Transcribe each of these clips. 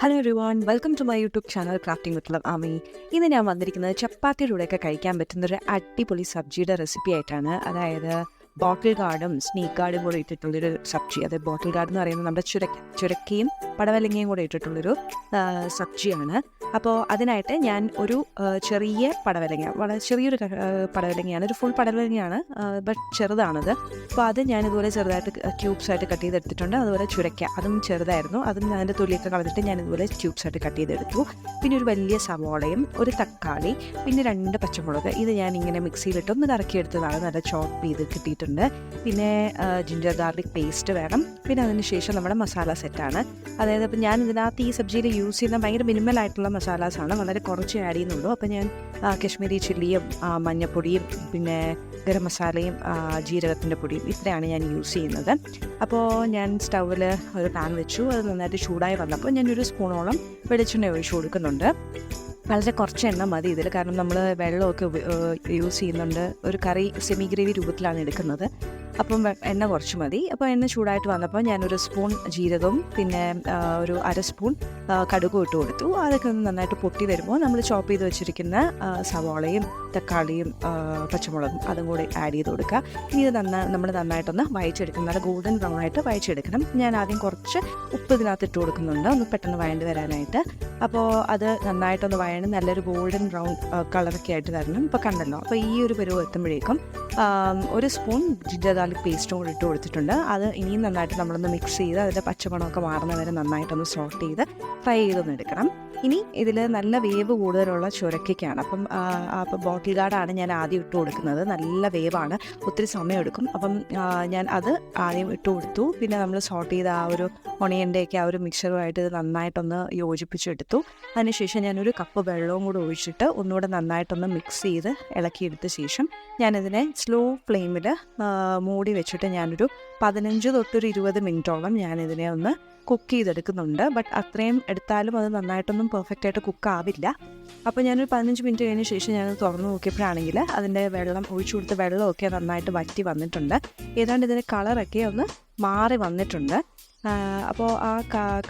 Hello everyone welcome to my YouTube channel crafting with love Aami ഇന്ന് ഞാൻ വന്നിരിക്കുന്നത് ചപ്പാത്തിയുടെ കൂടെയൊക്കെ കഴിക്കാൻ പറ്റുന്ന ഒരു അടിപൊളി സബ്ജിയുടെ റെസിപ്പി ആയിട്ടാണ്. അതായത് ബോട്ടിൽ ഗാർഡും സ്നീക്ക് ഗാർഡും കൂടെ ഇട്ടിട്ടുള്ളൊരു സബ്ജി. അതായത് ബോട്ടിൽ ഗാർഡ് എന്ന് പറയുന്നത് നമ്മുടെ ചുരക്ക ചുരക്കയും പടവലങ്ങയും കൂടെ ഇട്ടിട്ടുള്ളൊരു സബ്ജിയാണ്. അപ്പോൾ അതിനായിട്ട് ഞാൻ ഒരു ചെറിയ പടവലങ്ങ വളരെ ചെറിയൊരു പടവലങ്ങയാണ് ഒരു ഫുൾ പടവലങ്ങയാണ് ബട്ട് ചെറുതാണത്. അപ്പോൾ അത് ഞാൻ ഇതുപോലെ ചെറുതായിട്ട് ക്യൂബ്സായിട്ട് കട്ട് ചെയ്തെടുത്തിട്ടുണ്ട്. അതുപോലെ ചുരയ്ക്ക അതും ചെറുതായിരുന്നു. അതും അതിന്റെ തൊലിയൊക്കെ കളഞ്ഞിട്ട് ഞാൻ ഇതുപോലെ ക്യൂബ്സായിട്ട് കട്ട് ചെയ്തെടുത്തു. പിന്നെ ഒരു വലിയ സവോളയും ഒരു തക്കാളി പിന്നെ രണ്ട് പച്ചമുളക്. ഇത് ഞാൻ ഇങ്ങനെ മിക്സിയിലിട്ട് ഒന്ന് കറക്കിയെടുത്തതാണ്. നല്ല ചോപ്പ് ചെയ്ത് കിട്ടിയിട്ടുണ്ട്. പിന്നെ ജിഞ്ചർ ഗാർലിക് പേസ്റ്റ് വേണം. പിന്നെ അതിന് ശേഷം നമ്മുടെ മസാല സെറ്റാണ് അതായത് അപ്പം ഞാൻ ഇതിനകത്ത് ഈ സബ്ജിയിൽ യൂസ് ചെയ്യുന്ന ഭയങ്കര മിനിമൽ ആയിട്ടുള്ള മസാലാസാണ് വളരെ കുറച്ച് ആഡ് ചെയ്യുന്നുള്ളൂ. അപ്പോൾ ഞാൻ കശ്മീരി ചില്ലിയും മഞ്ഞപ്പൊടിയും പിന്നെ ഗരം മസാലയും ജീരകത്തിന്റെ പൊടിയും ഇത്രയാണ് ഞാൻ യൂസ് ചെയ്യുന്നത്. അപ്പോൾ ഞാൻ സ്റ്റൗവിൽ ഒരു പാൻ വെച്ചു. അത് നന്നായിട്ട് ചൂടായി വന്നപ്പോൾ ഞാനൊരു സ്പൂണോളം വെളിച്ചെണ്ണ ഒഴിച്ചു കൊടുക്കുന്നുണ്ട്. വളരെ കുറച്ച് എണ്ണ മതി ഇതിൽ. കാരണം നമ്മൾ വെള്ളമൊക്കെ യൂസ് ചെയ്യുന്നുണ്ട്. ഒരു കറി സെമി ഗ്രേവി രൂപത്തിലാണ് എടുക്കുന്നത്. അപ്പം എണ്ണ കുറച്ച് മതി. അപ്പോൾ എണ്ണ ചൂടായിട്ട് വന്നപ്പോൾ ഞാനൊരു സ്പൂൺ ജീരകവും പിന്നെ ഒരു അര സ്പൂൺ കടുകും ഇട്ട് കൊടുത്തു. അതൊക്കെ ഒന്ന് നന്നായിട്ട് പൊട്ടി വരുമ്പോൾ നമ്മൾ ചോപ്പ് ചെയ്ത് വെച്ചിരിക്കുന്ന സവാളയും തക്കാളിയും പച്ചമുളകും അതും കൂടി ആഡ് ചെയ്ത് കൊടുക്കുക. ഇനി ഇത് നന്നാ നമ്മൾ നന്നായിട്ടൊന്ന് വയച്ചെടുക്കണം നല്ല ഗോൾഡൻ ബ്രൗൺ ആയിട്ട് വയച്ചെടുക്കണം ഞാൻ ആദ്യം കുറച്ച് ഉപ്പ് ഇതിനകത്ത് ഇട്ട് കൊടുക്കുന്നുണ്ട്. ഒന്ന് പെട്ടെന്ന് വഴണ്ട് വരാനായിട്ട്. അപ്പോൾ അത് നന്നായിട്ടൊന്ന് വഴണ്ട് നല്ലൊരു ഗോൾഡൻ ബ്രൗൺ കളറൊക്കെ ആയിട്ട് തരണം ഇപ്പോൾ കണ്ടല്ലോ. അപ്പോൾ ഈ ഒരു പരുവ് എത്തുമ്പോഴേക്കും ഒരു സ്പൂൺ ജിഞ്ചർ ഗാർലിക് പേസ്റ്റും കൂടി ഇട്ട് കൊടുത്തിട്ടുണ്ട്. അത് ഇനിയും നന്നായിട്ട് നമ്മളൊന്ന് മിക്സ് ചെയ്ത് അതിന്റെ പച്ചമണമൊക്കെ മാറുന്നവരെ നന്നായിട്ടൊന്ന് സോട്ട് ചെയ്ത് ഫ്രൈ ചെയ്തൊന്ന് എടുക്കണം. ഇനി ഇതിൽ നല്ല വേവ് കൂടുതലുള്ള ചുരക്കയ്ക്കാണ് അപ്പം അപ്പം ബോട്ടിൽ ഗാർഡാണ് ഞാൻ ആദ്യം ഇട്ട് കൊടുക്കുന്നത്. നല്ല വേവാണ്. ഒത്തിരി സമയമെടുക്കും അപ്പം ഞാൻ അത് ആദ്യം ഇട്ട് കൊടുത്തു. പിന്നെ നമ്മൾ സോർട്ട് ചെയ്ത ആ ഒരു ഒണിയന്റെയൊക്കെ ആ ഒരു മിക്സറുമായിട്ട് ഇത് നന്നായിട്ടൊന്ന് യോജിപ്പിച്ചെടുത്തു. അതിനുശേഷം ഞാനൊരു കപ്പ് വെള്ളവും കൂടെ ഒഴിച്ചിട്ട് ഒന്നുകൂടെ നന്നായിട്ടൊന്ന് മിക്സ് ചെയ്ത് ഇളക്കിയെടുത്ത ശേഷം ഞാനിതിനെ സ്ലോ ഫ്ലെയിമിൽ മൂടി വെച്ചിട്ട് ഞാനൊരു പതിനഞ്ച് തൊട്ടൊരു ഇരുപത് മിനിറ്റോളം ഞാൻ ഇതിനെ ഒന്ന് കുക്ക് ചെയ്തെടുക്കുന്നുണ്ട്. ബട്ട് അത്രയും എടുത്താലും അത് നന്നായിട്ടൊന്നും പെർഫെക്റ്റ് ആയിട്ട് കുക്ക് ആവില്ല. അപ്പോൾ ഞാനൊരു പതിനഞ്ച് മിനിറ്റ് കഴിഞ്ഞ ശേഷം ഞാൻ തുറന്നു നോക്കിയപ്പോഴാണെങ്കിൽ അതിന്റെ വെള്ളം ഒഴിച്ചു കൊടുത്ത വെള്ളമൊക്കെ നന്നായിട്ട് വറ്റി വന്നിട്ടുണ്ട്. ഏതാണ്ട് ഇതിന്റെ കളറൊക്കെ ഒന്ന് മാറി വന്നിട്ടുണ്ട്. അപ്പോൾ ആ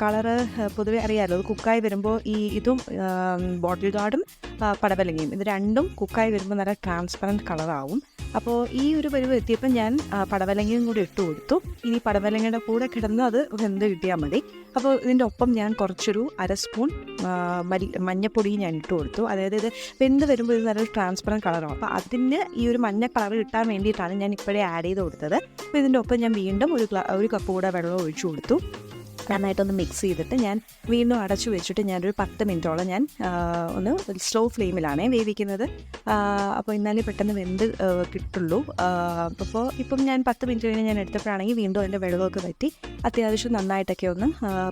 കളറ് പൊതുവെ അറിയാമല്ലോ കുക്കായി വരുമ്പോൾ ഈ ഇതും ബോട്ടിൽ ഗാർഡും പടവലങ്ങയും ഇത് രണ്ടും കുക്കായി വരുമ്പോൾ നല്ല ട്രാൻസ്പെറന്റ് കളറാവും അപ്പോൾ ഈ ഒരു പരിവ് എത്തിയപ്പോൾ ഞാൻ പടവലങ്ങയും കൂടി ഇട്ട് കൊടുത്തു. ഇനി പടവലങ്ങയുടെ കൂടെ കിടന്ന് അത് വെന്ത് കിട്ടിയാൽ മതി. അപ്പോൾ ഇതിന്റെ ഒപ്പം ഞാൻ കുറച്ചൊരു അര സ്പൂൺ മഞ്ഞപ്പൊടി ഞാൻ ഇട്ട് കൊടുത്തു. അതായത് ഇത് വെന്ത് വരുമ്പോൾ ഇത് നല്ലൊരു ട്രാൻസ്പെറന്റ് കളറാണ് അപ്പോൾ അതിന് ഈ ഒരു മഞ്ഞ കളർ കിട്ടാൻ വേണ്ടിയിട്ടാണ് ഞാൻ ഇപ്പോഴേ ആഡ് ചെയ്ത് കൊടുത്തത്. അപ്പോൾ ഇതിന്റെ ഒപ്പം ഞാൻ വീണ്ടും ഒരു ഒരു കപ്പ് കൂടെ വെള്ളം ഒഴിച്ചു കൊടുത്തു. gratuito നന്നായിട്ടൊന്ന് മിക്സ് ചെയ്തിട്ട് ഞാൻ വീണ്ടും അടച്ചു വെച്ചിട്ട് ഞാനൊരു പത്ത് മിനിറ്റോളം ഞാൻ ഒന്ന് സ്ലോ ഫ്ലെയിമിലാണ് വേവിക്കുന്നത്. അപ്പോൾ എന്നാലേ പെട്ടെന്ന് വെന്ത് കിട്ടുള്ളൂ. അപ്പോൾ ഇപ്പം ഞാൻ പത്ത് മിനിറ്റ് കഴിഞ്ഞ് ഞാൻ എടുത്തപ്പോഴാണെങ്കിൽ വീണ്ടും അതിന്റെ വെള്ളമൊക്കെ പറ്റി അത്യാവശ്യം നന്നായിട്ടൊക്കെ ഒന്ന്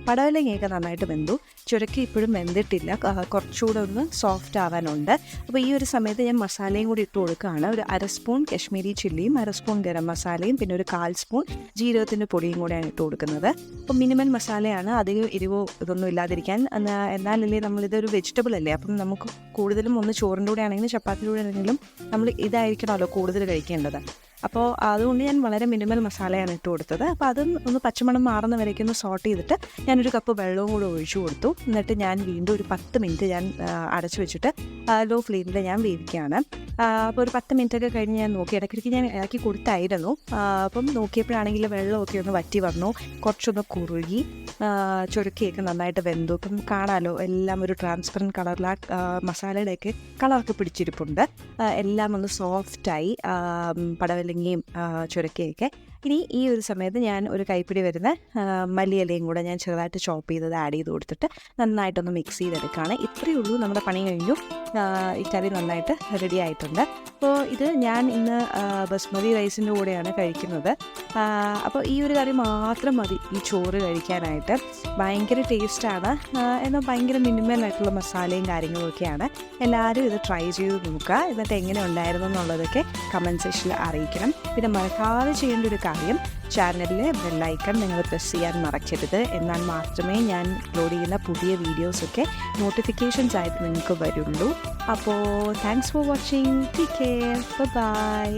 പടവലങ്ങയൊക്കെ നന്നായിട്ട് വെന്തു. ചുരക്കി ഇപ്പോഴും വെന്തിട്ടില്ല. കുറച്ചുകൂടെ ഒന്ന് സോഫ്റ്റ് ആവാനുണ്ട്. അപ്പോൾ ഈ ഒരു സമയത്ത് ഞാൻ മസാലയും കൂടി ഇട്ട് കൊടുക്കുകയാണ്. ഒരു അര സ്പൂൺ കശ്മീരി ചില്ലിയും അര സ്പൂൺ ഗരം മസാലയും പിന്നെ ഒരു കാൽ സ്പൂൺ ജീരകത്തിന്റെ പൊടിയും കൂടെയാണ് ഇട്ട് കൊടുക്കുന്നത്. അപ്പോൾ മിനിമം മസാലയാണ് അധികം എരിവോ ഇതൊന്നും ഇല്ലാതിരിക്കാൻ. എന്നാ എന്നാലല്ലേ നമ്മളിതൊരു വെജിറ്റബിൾ അല്ലേ? അപ്പം നമുക്ക് കൂടുതലും ഒന്ന് ചോറിന്റെ കൂടെ ആണെങ്കിലും ചപ്പാത്തിയുടെ കൂടെ ആണെങ്കിലും നമ്മൾ ഇതായിരിക്കണമല്ലോ കൂടുതൽ കഴിക്കേണ്ടത്. അപ്പോൾ അതുകൊണ്ട് ഞാൻ വളരെ മിനിമൽ മസാലയാണ് ഇട്ട് കൊടുത്തത്. അപ്പോൾ അതും ഒന്ന് പച്ചമണം മാറുന്ന വരയ്ക്ക് ഒന്ന് സോട്ട് ചെയ്തിട്ട് ഞാനൊരു കപ്പ് വെള്ളവും കൂടെ ഒഴിച്ചു കൊടുത്തു. എന്നിട്ട് ഞാൻ വീണ്ടും ഒരു പത്ത് മിനിറ്റ് ഞാൻ അടച്ചു വെച്ചിട്ട് ലോ ഫ്ലെയിമിൽ ഞാൻ വേവിക്കുകയാണ്. അപ്പോൾ ഒരു പത്ത് മിനിറ്റ് ഒക്കെ കഴിഞ്ഞ് ഞാൻ നോക്കി ഇടയ്ക്കിടയ്ക്ക് ഞാൻ ഇളക്കി കൊടുത്തായിരുന്നു. അപ്പം നോക്കിയപ്പോഴാണെങ്കിൽ വെള്ളമൊക്കെ ഒന്ന് വറ്റി വന്നു. കുറച്ചൊന്ന് കുറുകി ചുരുക്കിയൊക്കെ നന്നായിട്ട് വെന്തു. ഇപ്പം കാണാമല്ലോ എല്ലാം ഒരു ട്രാൻസ്പെറന്റ് കളറിൽ ആ മസാലയുടെയൊക്കെ കളറൊക്കെ പിടിച്ചിരിപ്പുണ്ട്. എല്ലാം ഒന്ന് സോഫ്റ്റായി പടവലങ്ങയും ആ, ചുരക്കയൊക്കെ. ഇനി ഈ ഒരു സമയത്ത് ഞാൻ ഒരു കൈപ്പിടി വരുന്ന മല്ലിയിലയും കൂടെ ഞാൻ ചെറുതായിട്ട് ചോപ്പ് ചെയ്തത് ആഡ് ചെയ്ത് കൊടുത്തിട്ട് നന്നായിട്ടൊന്ന് മിക്സ് ചെയ്തെടുക്കുകയാണ്. ഇത്രയേ ഉള്ളൂ. നമ്മുടെ പണി കഴിഞ്ഞു. കറി നന്നായിട്ട് റെഡി ആയിട്ടുണ്ട്. അപ്പോൾ ഇത് ഞാൻ ഇന്ന് ബസ്മതി റൈസിന്റെ കൂടെയാണ് കഴിക്കുന്നത്. അപ്പോൾ ഈ ഒരു കറി മാത്രം മതി ഈ ചോറ് കഴിക്കാനായിട്ട്. ഭയങ്കര ടേസ്റ്റാണ് എന്നാൽ ഭയങ്കര മിനിമൽ ആയിട്ടുള്ള മസാലയും കാര്യങ്ങളും ഒക്കെയാണ് എല്ലാവരും ഇത് ട്രൈ ചെയ്ത് നോക്കുക. എന്നിട്ട് എങ്ങനെ ഉണ്ടായിരുന്നു എന്നുള്ളതൊക്കെ കമന്റ് സെക്ഷനിൽ അറിയിക്കണം. പിന്നെ മറക്കാതെ ചെയ്യേണ്ട ഒരു കാര്യം ചാനലിലെ ബെല്ലൈക്കൺ നിങ്ങൾ പ്രസ് ചെയ്യാൻ മറക്കരുത്. എന്നാൽ മാത്രമേ ഞാൻ അപ്ലോഡ് ചെയ്യുന്ന പുതിയ വീഡിയോസൊക്കെ നോട്ടിഫിക്കേഷൻസ് ആയിട്ട് നിങ്ങൾക്ക് വരുള്ളൂ. അപ്പോൾ thanks for watching take care bye